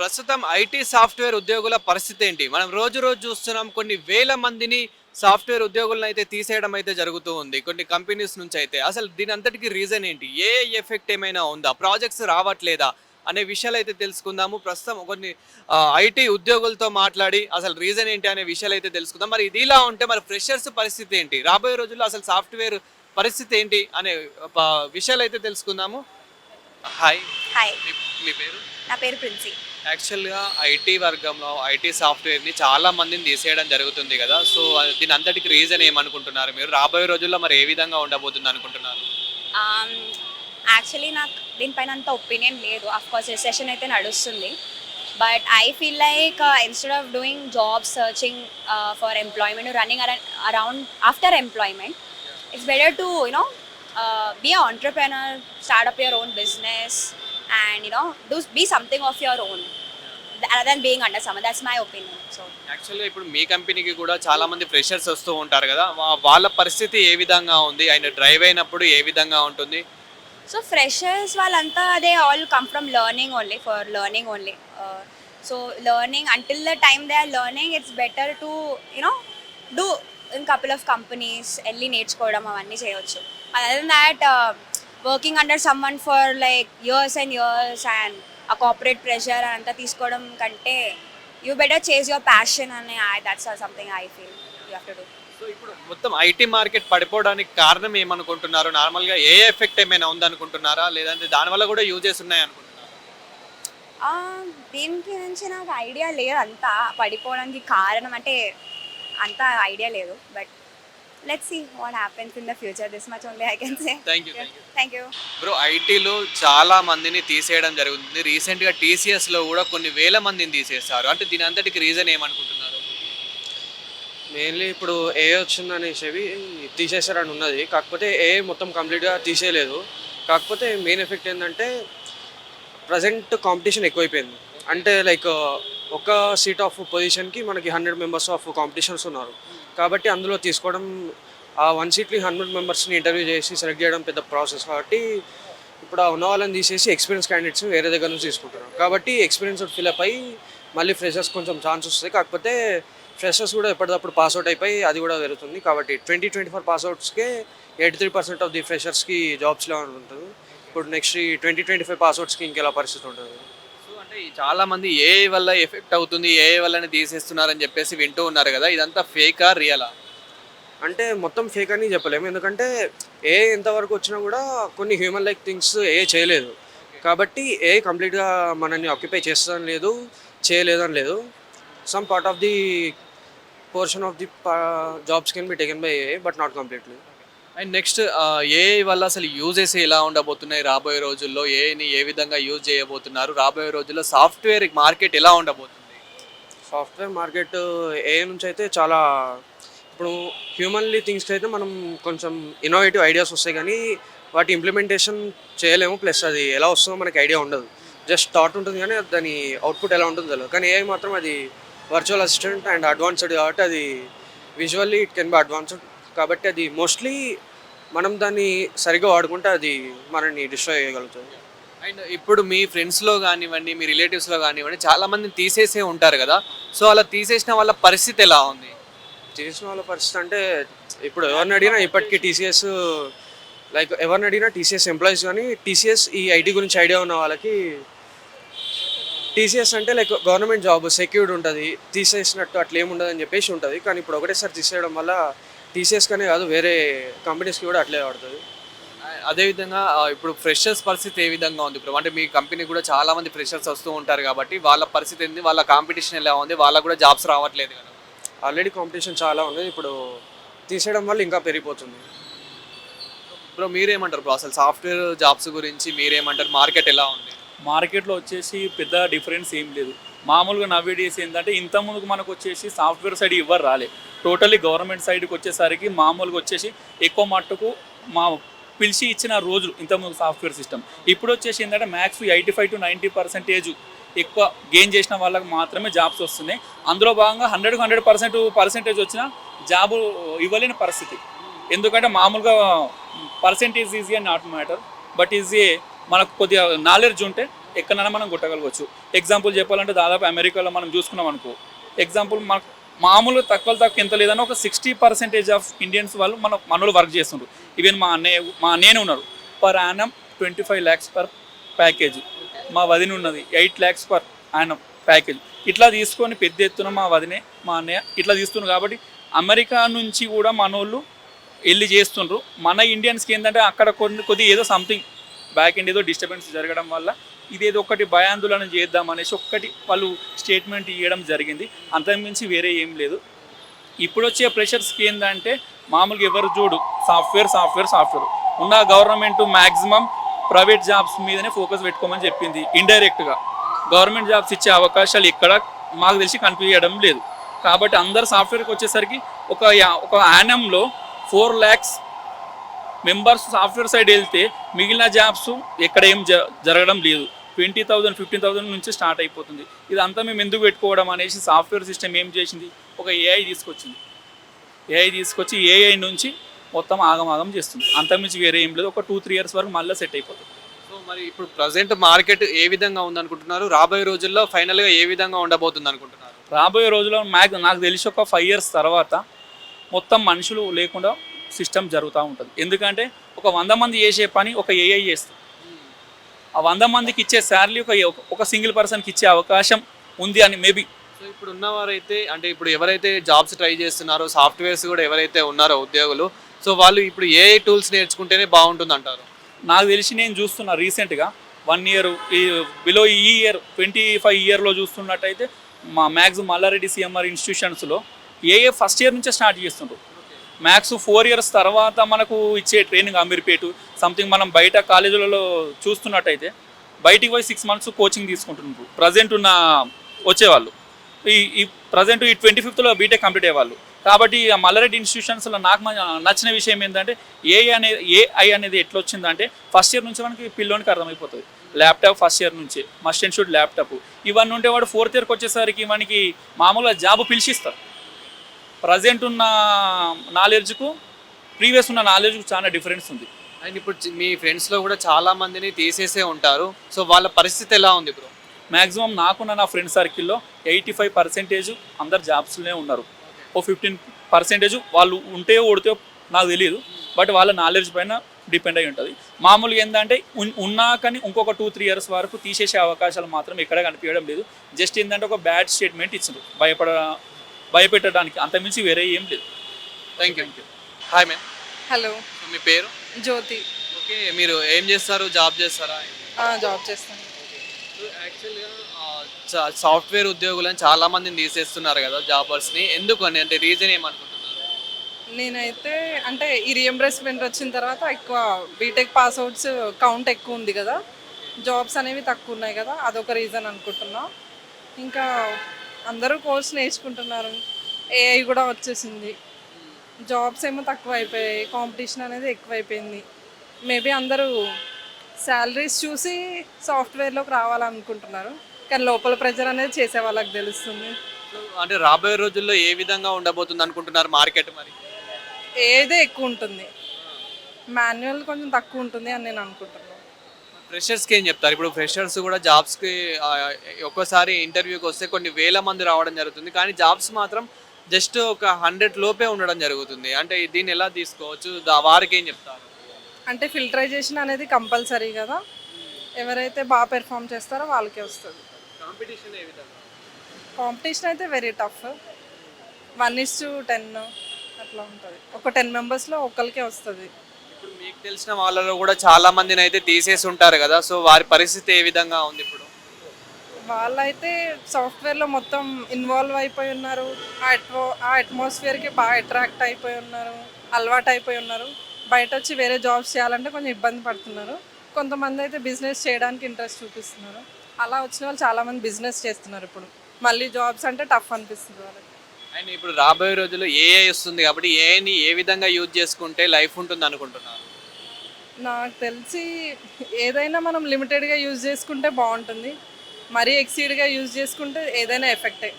ప్రస్తుతం IT software ఉద్యోగుల పరిస్థితి ఏంటి? మనం రోజు రోజు చూస్తున్నాం కొన్ని వేల మందిని సాఫ్ట్వేర్ ఉద్యోగులను అయితే తీసేయడం అయితే జరుగుతూ ఉంది. కొన్ని కంపెనీస్ నుంచి అయితే. అసలు దీని అంతటికి రీజన్ ఏంటి? ఏ ఎఫెక్ట్ ఏమైనా ఉందా? ప్రాజెక్ట్స్ రావట్లేదా? అనే విషయాలు అయితే తెలుసుకుందాము. ప్రస్తుతం కొన్ని ఐటీ ఉద్యోగులతో మాట్లాడి అసలు రీజన్ ఏంటి అనే విషయాలు అయితే తెలుసుకుందాం. మరి ఇది ఇలా ఉంటే మరి ఫ్రెషర్స్ పరిస్థితి ఏంటి? రాబోయే రోజుల్లో అసలు సాఫ్ట్వేర్ పరిస్థితి ఏంటి అనే విషయాలు అయితే తెలుసుకుందాము. హాయ్. హాయ్. మీ పేరు? నా పేరు ప్రిన్సీ. యాక్చువల్గా ఐటీ వర్గంలో ఐటీ సాఫ్ట్వేర్ని చాలా మందిని తీసేయడం జరుగుతుంది కదా. సో దీని అంతటికి రీజన్ ఏమనుకుంటున్నారు మీరు? రాబోయే రోజుల్లో మరి ఏ విధంగా ఉండబోతుంది అనుకుంటున్నారు? యాక్చువల్లీ నాకు దీనిపైన అంత ఒపీనియన్ లేదు. అఫ్ కోర్స్ సెషన్ అయితే నడుస్తుంది. But I feel like instead of doing job searching for employment running around after employment it's better to you know be a entrepreneur startup your own business and you know do be something of your own other being under some that's my opinion so యాక్చువల్గా ఇప్పుడు మీ కంపెనీకి కూడా చాలా మంది freshers వస్తూ ఉంటారు కదా వాళ్ళ పరిస్థితి ఏ విధంగా ఉంది? ఆయన డ్రైవ్ అయినప్పుడు ఏ విధంగా ఉంటుంది? సో ఫ్రెషర్స్ వాళ్ళంతా అదే all come from learning only for learning only so learning until the time they are learning it's better to you know do in couple of companies వెళ్ళి నేర్చుకోవడం అవన్నీ చేయొచ్చు. Other that working under some one for like years and years and uh corporate pressure అంతా తీసుకోవడం కంటే you better chase your passion అని I that's something I feel you have to do so ఇప్పుడు మొత్తం ఐటీ మార్కెట్ పడిపోవడానికి కారణం ఏమనుకుంటున్నారు? నార్మల్గా ఏ ఎఫెక్ట్ ఏమైనా ఉందనుకుంటున్నారా? లేదంటే దానివల్ల కూడా యూజెస్ ఉన్నాయి అనుకుంటున్నారా? దీనికి నుంచి నాకు ఐడియా లేదు అంతా పడిపోవడానికి కారణం అంటే అంత ఐడియా లేదు. But let see what happens in the future this much only I can say thank you thank you bro ఐటీలో చాలా మందిని తీసేయడం జరుగుతుంది. రీసెంట్గా టీసీఎస్లో కూడా కొన్ని వేల మందిని తీసేస్తారు అంటే దీని అంతటికి రీజన్ ఏమనుకుంటున్నారు? మెయిన్లీ ఇప్పుడు ఏ వచ్చిందనేసి తీసేశారని ఉన్నది. కాకపోతే ఏ మొత్తం కంప్లీట్గా తీసేయలేదు. కాకపోతే మెయిన్ ఎఫెక్ట్ ఏంటంటే ప్రజెంట్ కాంపిటీషన్ ఎక్కువైపోయింది. అంటే లైక్ ఒక సీట్ ఆఫ్ పొజిషన్కి మనకి హండ్రెడ్ మెంబర్స్ ఆఫ్ కాంపిటీషన్స్ ఉన్నారు. కాబట్టి అందులో తీసుకోవడం ఆ వన్ సీట్ని హండ్రెడ్ మెంబర్స్ని ఇంటర్వ్యూ చేసి సెలెక్ట్ చేయడం పెద్ద ప్రాసెస్ కాబట్టి ఇప్పుడు ఆ ఉన్న వాళ్ళని తీసేసి ఎక్స్పీరియన్స్ క్యాండిడేట్స్ వేరే దగ్గర నుంచి తీసుకుంటున్నారు. కాబట్టి ఎక్స్పీరియన్స్ ఫిల్అప్ అయ్యి మళ్ళీ ఫ్రెషర్స్ కొంచెం ఛాన్స్ వస్తాయి. కాకపోతే ఫ్రెషర్స్ కూడా ఎప్పటికప్పుడు పాస్అవుట్ అయిపోయి అది కూడా పెరుగుతుంది. కాబట్టి twenty twenty four పాస్అవుట్స్కే eighty three percent of the ఫ్రెషర్స్కి జాబ్స్లో ఉంటుంది. ఇప్పుడు నెక్స్ట్ ట్వంటీ ట్వంటీ ఫైవ్ పాస్అవుట్స్కి ఇంకెలా పరిస్థితి ఉంటుంది? అంటే చాలా మంది ఏ వల్ల ఎఫెక్ట్ అవుతుంది ఏ వల్లనే తీసేస్తున్నారని చెప్పేసి వింటూ ఉన్నారు కదా ఇదంతా ఫేకా రియలా అంటే మొత్తం ఫేక్ అని చెప్పలేము. ఎందుకంటే ఏ ఎంతవరకు వచ్చినా కూడా కొన్ని హ్యూమన్ లైక్ థింగ్స్ ఏ చేయలేదు. కాబట్టి ఏ కంప్లీట్గా మనల్ని ఆక్యుపై చేస్తుందని లేదు చేయలేదని లేదు. Some part of the portion of the jobs can be taken by a but not completely and next AI వల్ల అసలు యూజెస్ ఎలా ఉండబోతున్నాయి రాబోయే రోజుల్లో? ఏని ఏ విధంగా యూజ్ చేయబోతున్నారు? రాబోయే రోజుల్లో సాఫ్ట్వేర్ మార్కెట్ ఎలా ఉండబోతుంది? సాఫ్ట్వేర్ మార్కెట్ ఏఐ నుంచి అయితే చాలా ఇప్పుడు హ్యూమన్లీ థింగ్స్కి అయితే మనం కొంచెం ఇన్నోవేటివ్ ఐడియాస్ వస్తాయి కానీ వాటి ఇంప్లిమెంటేషన్ చేయలేము. ప్లస్ అది ఎలా వస్తుందో మనకి ఐడియా ఉండదు. జస్ట్ థాట్ ఉంటుంది కానీ దాని అవుట్పుట్ ఎలా ఉంటుందో తెలియదు. కానీ ఏఐ మాత్రం అది వర్చువల్ అసిస్టెంట్ అండ్ అడ్వాన్స్డ్ కాబట్టి అది visually it can be advanced కాబట్టి అది మోస్ట్లీ మనం దాన్ని సరిగ్గా వాడుకుంటే అది మనల్ని డిస్ట్రాయ్ చేయగలుగుతుంది. అండ్ ఇప్పుడు మీ ఫ్రెండ్స్లో కానివ్వండి మీ రిలేటివ్స్లో కానివ్వండి చాలా మందిని తీసేసే ఉంటారు కదా. సో అలా తీసేసిన వాళ్ళ పరిస్థితి ఎలా ఉంది? చేసిన వాళ్ళ పరిస్థితి అంటే ఇప్పుడు ఎవరిని అడిగినా ఇప్పటికీ టీసీఎస్ లైక్ ఎవరిని అడిగినా టీసీఎస్ ఎంప్లాయీస్ కానీ టీసీఎస్ ఈ ఐటీ గురించి ఐడియా ఉన్న వాళ్ళకి టీసీఎస్ అంటే లైక్ గవర్నమెంట్ జాబ్ సెక్యూర్డ్ ఉంటుంది. తీసేసినట్టు అట్లా ఏముండదు అని చెప్పేసి ఉంటుంది. కానీ ఇప్పుడు ఒకటేసారి తీసేయడం వల్ల టీసీఎస్ కానీ కాదు వేరే కంపెనీస్కి కూడా అట్లే పడుతుంది అదేవిధంగా ఇప్పుడు ఫ్రెషర్స్ పరిస్థితి ఏ విధంగా ఉంది? ఇప్పుడు అంటే మీ కంపెనీ కూడా చాలా మంది ఫ్రెషర్స్ వస్తూ ఉంటారు కాబట్టి వాళ్ళ పరిస్థితి ఏంది? వాళ్ళ కాంపిటీషన్ ఎలా ఉంది? వాళ్ళకు కూడా జాబ్స్ రావట్లేదు కదా? ఆల్రెడీ కాంపిటీషన్ చాలా ఉంది. ఇప్పుడు తీసేయడం వల్ల ఇంకా పెరిగిపోతుంది. బ్రో మీరేమంటారు బ్రో అసలు సాఫ్ట్వేర్ జాబ్స్ గురించి మీరేమంటారు? మార్కెట్ ఎలా ఉంది? మార్కెట్లో వచ్చేసి పెద్ద డిఫరెన్స్ ఏం లేదు. మామూలుగా నవ్వేడేస్ ఏంటంటే ఇంత ముందుకు మనకు వచ్చేసి సాఫ్ట్వేర్ సైడ్ ఇవ్వరు రాలే. టోటల్లీ గవర్నమెంట్ సైడ్కి వచ్చేసరికి మామూలుగా వచ్చేసి ఎక్కువ మట్టుకు మా పిలిచి ఇచ్చిన రోజులు ఇంతకుముందు సాఫ్ట్వేర్ సిస్టమ్. ఇప్పుడు వచ్చేసి ఏంటంటే max eighty five to ninety percentage ఎక్కువ గెయిన్ చేసిన వాళ్ళకి మాత్రమే జాబ్స్ వస్తున్నాయి. అందులో భాగంగా హండ్రెడ్ హండ్రెడ్ పర్సెంట్ పర్సెంటేజ్ వచ్చిన జాబు ఇవ్వలేని పరిస్థితి. ఎందుకంటే మామూలుగా percentage easy and not matter but easy మనకు కొద్దిగా నాలెడ్జ్ ఉంటే ఎక్కడైనా మనం కొట్టగలగవచ్చు ఎగ్జాంపుల్ చెప్పాలంటే దాదాపు అమెరికాలో మనం చూసుకున్నాం అనుకో. ఎగ్జాంపుల్ మనకు మామూలు తక్కువ తక్కువ ఎంత లేదని ఒక సిక్స్టీ పర్సెంటేజ్ ఆఫ్ ఇండియన్స్ వాళ్ళు మన మనోళ్ళు వర్క్ చేస్తుండ్రు. ఈవెన్ మా అన్నయ్య మా అన్నయ్యనే ఉన్నారు. Per annum twenty five lakhs per package మా వదిన ఉన్నది eight lakhs per annum package ఇట్లా తీసుకొని పెద్ద ఎత్తున మా వదినే మా అన్నయ్య ఇట్లా తీస్తున్నారు కాబట్టి అమెరికా నుంచి కూడా మనోళ్ళు వెళ్ళి చేస్తుండ్రు. మన ఇండియన్స్కి ఏంటంటే అక్కడ కొన్ని కొద్ది ఏదో సంథింగ్ బ్యాక్ ఎండ్ ఏదో డిస్టర్బెన్స్ జరగడం వల్ల ఇదేదో ఒకటి భయాందోళన చేద్దాం అనేసి ఒక్కటి వాళ్ళు స్టేట్మెంట్ ఇవ్వడం జరిగింది. అంతకుమించి వేరే ఏం లేదు. ఇప్పుడు వచ్చే ప్రెషర్స్కి ఏంటంటే మామూలుగా ఎవరు చూడు సాఫ్ట్వేర్ సాఫ్ట్వేర్ సాఫ్ట్వేర్ ఉన్న గవర్నమెంట్ మ్యాక్సిమం ప్రైవేట్ జాబ్స్ మీదనే ఫోకస్ పెట్టుకోమని చెప్పింది ఇండైరెక్ట్గా గవర్నమెంట్ జాబ్స్ ఇచ్చే అవకాశాలు ఇక్కడ మాకు తెలిసి కనిపించడం లేదు. కాబట్టి అందరు సాఫ్ట్వేర్కి వచ్చేసరికి ఒక యా- ఒక యానంలో four lakhs members software side వెళ్తే మిగిలిన జాబ్స్ ఎక్కడ ఏం జ- జరగడం లేదు. ట్వంటీ థౌజండ్ ఫిఫ్టీన్ థౌసండ్ నుంచి స్టార్ట్ అయిపోతుంది. ఇదంతా మేము ఎందుకు పెట్టుకోవడం అనేసి సాఫ్ట్వేర్ సిస్టమ్ ఏం చేసింది? ఒక ఏఐ తీసుకొచ్చింది. ఏఐ తీసుకొచ్చి ఏఐ నుంచి మొత్తం ఆగమాగం చేస్తుంది. అంతకుమించి వేరే ఏం లేదు. ఒక టూ త్రీ ఇయర్స్ వరకు మళ్ళీ సెట్ అయిపోతుంది. సో మరి ఇప్పుడు ప్రజెంట్ మార్కెట్ ఏ విధంగా ఉందనుకుంటున్నారు? రాబోయే రోజుల్లో ఫైనల్గా ఏ విధంగా ఉండబోతుంది అనుకుంటున్నారు రాబోయే రోజుల్లో మ్యాక్ నాకు తెలిసి ఒక ఫైవ్ ఇయర్స్ తర్వాత మొత్తం మనుషులు లేకుండా సిస్టమ్ జరుగుతూ ఉంటుంది. ఎందుకంటే ఒక వంద మంది చేసే పని ఒక ఏఐ చేస్తుంది. ఆ వంద మందికి ఇచ్చే శాలరీ ఒక ఒక సింగిల్ పర్సన్కి ఇచ్చే అవకాశం ఉంది అని మేబీ. సో ఇప్పుడు ఉన్నవారైతే అంటే ఇప్పుడు ఎవరైతే జాబ్స్ ట్రై చేస్తున్నారో సాఫ్ట్వేర్స్ కూడా ఎవరైతే ఉన్నారో ఉద్యోగులు సో వాళ్ళు ఇప్పుడు ఏ టూల్స్ నేర్చుకుంటేనే బాగుంటుంది అంటారు నాకు తెలిసి నేను చూస్తున్నా రీసెంట్గా వన్ ఇయర్ ఈ బిలో ఈ ఇయర్ ట్వంటీ ఫైవ్ ఇయర్లో చూస్తున్నట్టయితే మా మ్యాక్స్ మల్లారెడ్డి సిఎంఆర్ ఇన్స్టిట్యూషన్స్లో ఏఏ ఫస్ట్ ఇయర్ నుంచే స్టార్ట్ చేస్తుండ్రు. మ్యాథ్స్ ఫోర్ ఇయర్స్ తర్వాత మనకు ఇచ్చే ట్రైనింగ్ అమీర్పేటు సంథింగ్ మనం బయట కాలేజీలలో చూస్తున్నట్టయితే బయటికి పోయి సిక్స్ మంత్స్ కోచింగ్ తీసుకుంటున్నారు. ప్రజెంట్ ఉన్న వచ్చేవాళ్ళు. ఈ ఈ ప్రజెంట్ ఈ ట్వంటీ ఫిఫ్త్లో బీటెక్ కంప్లీట్ అయ్యేవాళ్ళు. కాబట్టి ఆ మల్లారెడ్డి ఇన్స్టిట్యూషన్స్లో నాకు నచ్చిన విషయం ఏంటంటే ఏఐ అనేది ఏఐ అనేది ఎట్లా వచ్చిందంటే ఫస్ట్ ఇయర్ నుంచి మనకి పిల్లోనికి అర్థమైపోతుంది. ల్యాప్టాప్ ఫస్ట్ ఇయర్ నుంచి మస్ట్ అండ్ షుడ్ ల్యాప్టాప్ ఇవన్నీ ఉంటే వాడు ఫోర్త్ ఇయర్కి వచ్చేసరికి మనకి మామూలుగా జాబ్ పిలిచిస్తారు. ప్రజెంట్ ఉన్న నాలెడ్జ్కు ప్రీవియస్ ఉన్న నాలెడ్జ్కు చాలా డిఫరెన్స్ ఉంది. అండ్ ఇప్పుడు మీ ఫ్రెండ్స్లో కూడా చాలా మందిని తీసేసే ఉంటారు. సో వాళ్ళ పరిస్థితి ఎలా ఉంది బ్రో? మ్యాక్సిమం నాకున్న నా ఫ్రెండ్ సర్కిల్లో ఎయిటీ ఫైవ్ పర్సెంటేజ్ అందరు జాబ్స్లోనే ఉన్నారు. ఓ ఫిఫ్టీన్ పర్సెంటేజ్ వాళ్ళు ఉంటే ఓడితే నాకు తెలియదు బట్ వాళ్ళ నాలెడ్జ్ పైన డిపెండ్ అయి ఉంటుంది. మామూలుగా ఏంటంటే ఉన్- ఉన్నా కానీ ఇంకొక టూ త్రీ ఇయర్స్ వరకు తీసేసే అవకాశాలు మాత్రం ఎక్కడ కనిపించడం లేదు. జస్ట్ ఏంటంటే ఒక బ్యాడ్ స్టేట్మెంట్ ఇచ్చారు భయపడ భయపెట్టడానికి అంతమించి వేరే ఏం లేదు. Thank you hi ma'am hello మీ పేరు? జ్యోతి ఓకే మీరు ఏం చేస్తారు? జాబ్ చేస్తారా? జాబ్ చేస్తాను. యాక్చువల్గా సాఫ్ట్వేర్ ఉద్యోగులను చాలా మందిని తీసేస్తున్నారు కదా జాబర్స్ని ఎందుకు అని అంటే రీజన్ ఏమనుకుంటున్నారు? నేనైతే అంటే ఈ రియంబర్స్మెంట్ వచ్చిన తర్వాత ఎక్కువ బీటెక్ పాస్ అవుట్స్ కౌంట్ ఎక్కువ ఉంది కదా. జాబ్స్ అనేవి తక్కువ ఉన్నాయి కదా అదొక రీజన్ అనుకుంటున్నా. ఇంకా అందరూ కోర్స్ నేర్చుకుంటున్నారు. ఏఐ కూడా వచ్చేసింది. జాబ్స్ ఏమో తక్కువ అయిపోయాయి కాంపిటీషన్ అనేది ఎక్కువైపోయింది. మేబీ అందరూ శాలరీస్ చూసి సాఫ్ట్వేర్లోకి రావాలనుకుంటున్నారు. కానీ లోపల ప్రెజర్ అనేది చేసే వాళ్ళకి తెలుస్తుంది. అంటే రాబోయే రోజుల్లో ఏ విధంగా ఉండబోతుంది అనుకుంటున్నారు మార్కెట్ మరి? ఏదే ఎక్కువ ఉంటుంది. మాన్యువల్ కొంచెం తక్కువ ఉంటుంది అని నేను అనుకుంటున్నాను. ఫ్రెషర్స్కి ఏం చెప్తారు? ఇప్పుడు ఫ్రెషర్స్ కూడా జాబ్స్కి ఒక్కోసారి ఇంటర్వ్యూకి వస్తే కొన్ని వేల మంది రావడం జరుగుతుంది. కానీ జాబ్స్ మాత్రం జస్ట్ ఒక హండ్రెడ్ లోపే ఉండడం జరుగుతుంది. అంటే దీన్ని ఎలా తీసుకోవచ్చు? వారికి ఏం చెప్తారు? అంటే ఫిల్టరైజేషన్ అనేది కంపల్సరీ కదా. ఎవరైతే బాగా పెర్ఫామ్ చేస్తారో వాళ్ళకే వస్తుంది. కాంపిటీషన్ ఏ విధంగా? కాంపిటీషన్ అయితే very tough one is to ten అట్లా ఉంటుంది. ఒక టెన్ మెంబర్స్లో ఒకరికే వస్తుంది. ఇప్పుడు మీకు తెలిసిన వాళ్ళలో కూడా చాలా మందిని అయితే తీసేసి ఉంటారు కదా సో వారి పరిస్థితి ఏ విధంగా ఉంది ఇప్పుడు? వాళ్ళైతే సాఫ్ట్వేర్లో మొత్తం ఇన్వాల్వ్ అయిపోయి ఉన్నారు. ఆ ఆ అట్మాస్ఫియర్కి బాగా అట్రాక్ట్ అయిపోయి ఉన్నారు అలవాటు అయిపోయి ఉన్నారు. బయట వచ్చి వేరే జాబ్స్ చేయాలంటే కొంచెం ఇబ్బంది పడుతున్నారు. కొంతమంది అయితే బిజినెస్ చేయడానికి ఇంట్రెస్ట్ చూపిస్తున్నారు. అలా వచ్చిన వాళ్ళు చాలామంది బిజినెస్ చేస్తున్నారు ఇప్పుడు. మళ్ళీ జాబ్స్ అంటే టఫ్ అనిపిస్తుంది వాళ్ళకి. అండ్ ఇప్పుడు రాబోయే రోజుల్లో ఏఐ వస్తుంది కాబట్టి ఏఐని ఏ విధంగా యూజ్ చేసుకుంటే లైఫ్ ఉంటుంది అనుకుంటున్నారు? నాకు తెలిసి ఏదైనా మనం లిమిటెడ్గా యూజ్ చేసుకుంటే బాగుంటుంది. మరీ ఎక్సీడ్గా యూజ్ చేసుకుంటే ఏదైనా ఎఫెక్టే.